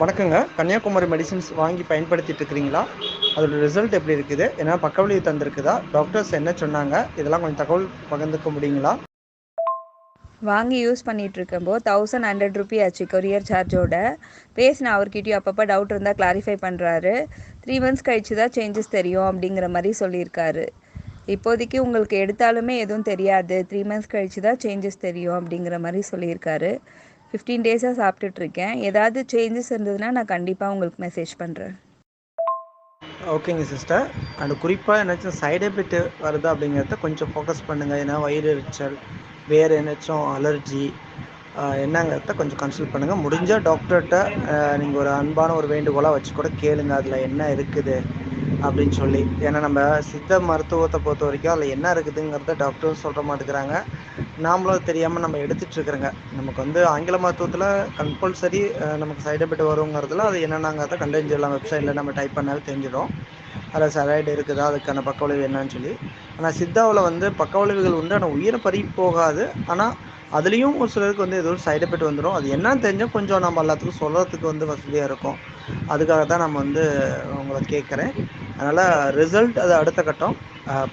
வணக்கங்க. கன்னியாகுமரி மெடிசின்ஸ் வாங்கி பயன்படுத்திட்டு இருக்கிறீங்களா அதோட ரிசல்ட் எப்படி இருக்குது? ஏன்னா பக்கவழி தந்திருக்குதா? டாக்டர்ஸ் என்ன சொன்னாங்க? இதெல்லாம் கொஞ்சம் தகவல் பகிர்ந்துக்க முடியுங்களா? வாங்கி யூஸ் பண்ணிட்டு இருக்கும்போது தௌசண்ட் ஹண்ட்ரட் ருபி ஆச்சு கொரியர் சார்ஜோட பேசினேன் அவர்கிட்டயும். அப்பப்போ டவுட் இருந்தால் கிளாரிஃபை பண்ணுறாரு த்ரீ மந்த்ஸ் கழிச்சு தான் சேஞ்சஸ் தெரியும் அப்படிங்கிற மாதிரி சொல்லியிருக்காரு. இப்போதைக்கு உங்களுக்கு எடுத்தாலுமே எதுவும் தெரியாது. த்ரீ மந்த்ஸ் கழிச்சு தான் சேஞ்சஸ் தெரியும் அப்படிங்கிற மாதிரி சொல்லியிருக்காரு. ஃபிஃப்டீன் டேஸாக சாப்பிட்டுட்ருக்கேன். ஏதாவது சேஞ்சஸ் இருந்ததுன்னா நான் கண்டிப்பாக உங்களுக்கு மெசேஜ் பண்ணுறேன் ஓகேங்க சிஸ்டர் அண்ட் குறிப்பாக என்னாச்சும் சைடு எஃபெக்ட் வருதா அப்படிங்கிறத கொஞ்சம் ஃபோக்கஸ் பண்ணுங்கள் ஏன்னா வயிறு எரிச்சல் வேறு என்னாச்சும் அலர்ஜி என்னங்கிறத கொஞ்சம் கன்சல்ட் பண்ணுங்கள் முடிஞ்சால் டாக்டர்கிட்ட நீங்கள் ஒரு அன்பான ஒரு வேண்டுகோளாக வச்சு கூட கேளுங்க. அதில் என்ன இருக்குது? அப்படின்னு சொல்லி. ஏன்னா நம்ம சித்த மருத்துவத்தை பொறுத்த வரைக்கும் அதில் என்ன இருக்குதுங்கிறத டாக்டரும் சொல்ல மாட்டேங்கிறாங்க நாமளும் தெரியாமல் நம்ம எடுத்துகிட்ருக்குறோங்க நமக்கு வந்து ஆங்கில மருத்துவத்தில் கம்பல்சரி நமக்கு சைடு எஃபெக்ட் வருங்கிறதுல அது என்னென்னங்கிறத கண்டறிஞ்சிடலாம் வெப்சைட்டில் நம்ம டைப் பண்ணாலும் தெரிஞ்சிடும். அதில் சரைடு இருக்குதா அதுக்கான பக்க விளைவு என்னன்னு சொல்லி. ஆனால் சித்தாவில் வந்து பக்க விளைவுகள் உண்டு. ஆனால் உயிரை பறி போகாது. ஆனால் அதுலேயும் ஒரு சிலருக்கு வந்து ஏதோ ஒரு சைடு எஃபெக்ட் வந்துடும் அது என்னன்னு தெரிஞ்சால் கொஞ்சம் நம்ம எல்லாத்துக்கும் சொல்கிறதுக்கு வந்து வசதியாக இருக்கும். அதுக்காக தான் நம்ம வந்து உங்களை கேட்குறேன். அதனால் ரிசல்ட் அது அடுத்த கட்டம்.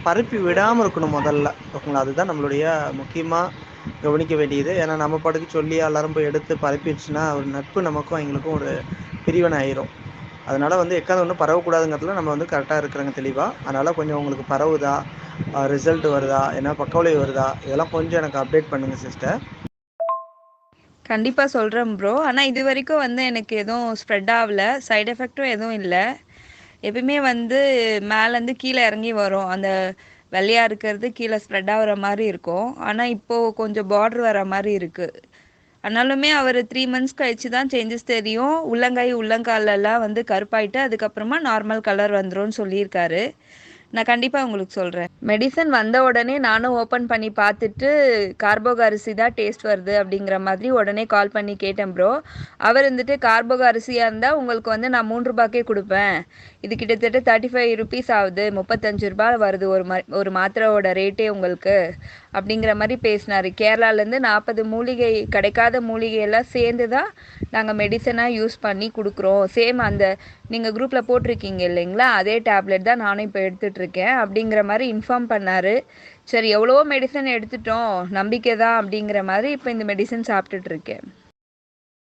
பரப்பி விடாமல் இருக்கணும் முதல்ல. ஓகேங்களா? அதுதான் நம்மளுடைய முக்கியமாக கவனிக்க வேண்டியது. ஏன்னா நம்ம பாட்டுக்கு சொல்லி எல்லாரும் போய் எடுத்து பரப்பிடுச்சுன்னா ஒரு நட்பு நமக்கும் எங்களுக்கும் ஒரு பிரிவினை ஆயிரும் அதனால் வந்து எக்காவது ஒன்றும் பரவக்கூடாதுங்கிறதுல நம்ம வந்து கரெக்டாக இருக்கிறாங்க தெளிவாக அதனால் கொஞ்சம் உங்களுக்கு பரவுதா? ரிசல்ட் வருதா? என்ன பக்கவலை வருதா? இதெல்லாம் கொஞ்சம் எனக்கு அப்டேட் பண்ணுங்கள் சிஸ்டர் கண்டிப்பாக சொல்கிறேன் ப்ரோ ஆனால் இது வரைக்கும் வந்து எனக்கு எதுவும் ஸ்ப்ரெட் ஆகலை. சைட் எஃபெக்ட்டும் எதுவும் இல்லை. எப்பயுமே வந்து மேலேருந்து கீழே இறங்கி வரும். அந்த வெள்ளையாக இருக்கிறது கீழே ஸ்ப்ரெட் ஆகிற மாதிரி இருக்கும். ஆனால் இப்போது கொஞ்சம் பார்டர் வர மாதிரி இருக்குது ஆனாலுமே அவர் த்ரீ மந்த்ஸ் கழிச்சு தான் சேஞ்சஸ் தெரியும். உள்ளங்கை உள்ளங்காலெல்லாம் வந்து கருப்பாயிட்டு அதுக்கப்புறமா நார்மல் கலர் வந்துடும் சொல்லியிருக்காரு. நான் கண்டிப்பாக உங்களுக்கு சொல்கிறேன் மெடிசன் வந்த உடனே நானும் ஓப்பன் பண்ணி பார்த்துட்டு கார்போக அரிசி தான் டேஸ்ட் வருது அப்படிங்கிற மாதிரி உடனே கால் பண்ணி கேட்டேன் ப்ரோ அவர் வந்துட்டு கார்போக அரிசியாக இருந்தால் உங்களுக்கு வந்து நான் மூன்று ரூபாய்க்கே கொடுப்பேன். இது கிட்டத்தட்ட தேர்ட்டி ஃபைவ் ருபீஸ் ஆகுது. முப்பத்தஞ்சு ரூபாய் வருது ஒரு மா ஒரு மாத்திரையோட ரேட்டே உங்களுக்கு. அப்படிங்கிற மாதிரி பேசினார். கேரளாலேருந்து நாற்பது மூலிகை கிடைக்காத மூலிகையெல்லாம் சேர்ந்து தான் நாங்கள் மெடிசனாக யூஸ் பண்ணி கொடுக்குறோம். சேம் அந்த நீங்கள் குரூப்பில் போட்டிருக்கீங்க இல்லைங்களா? அதே டேப்லெட் தான் நானும் இப்போ இருக்கேன் அப்படிங்கிற மாதிரி இன்ஃபார்ம் பண்ணார். சரி எவ்வளவோ மெடிசன் எடுத்துட்டோம் நம்பிக்கை தான் அப்படிங்கிற மாதிரி இப்போ இந்த மெடிசன் சாப்பிட்டுட்ருக்கேன்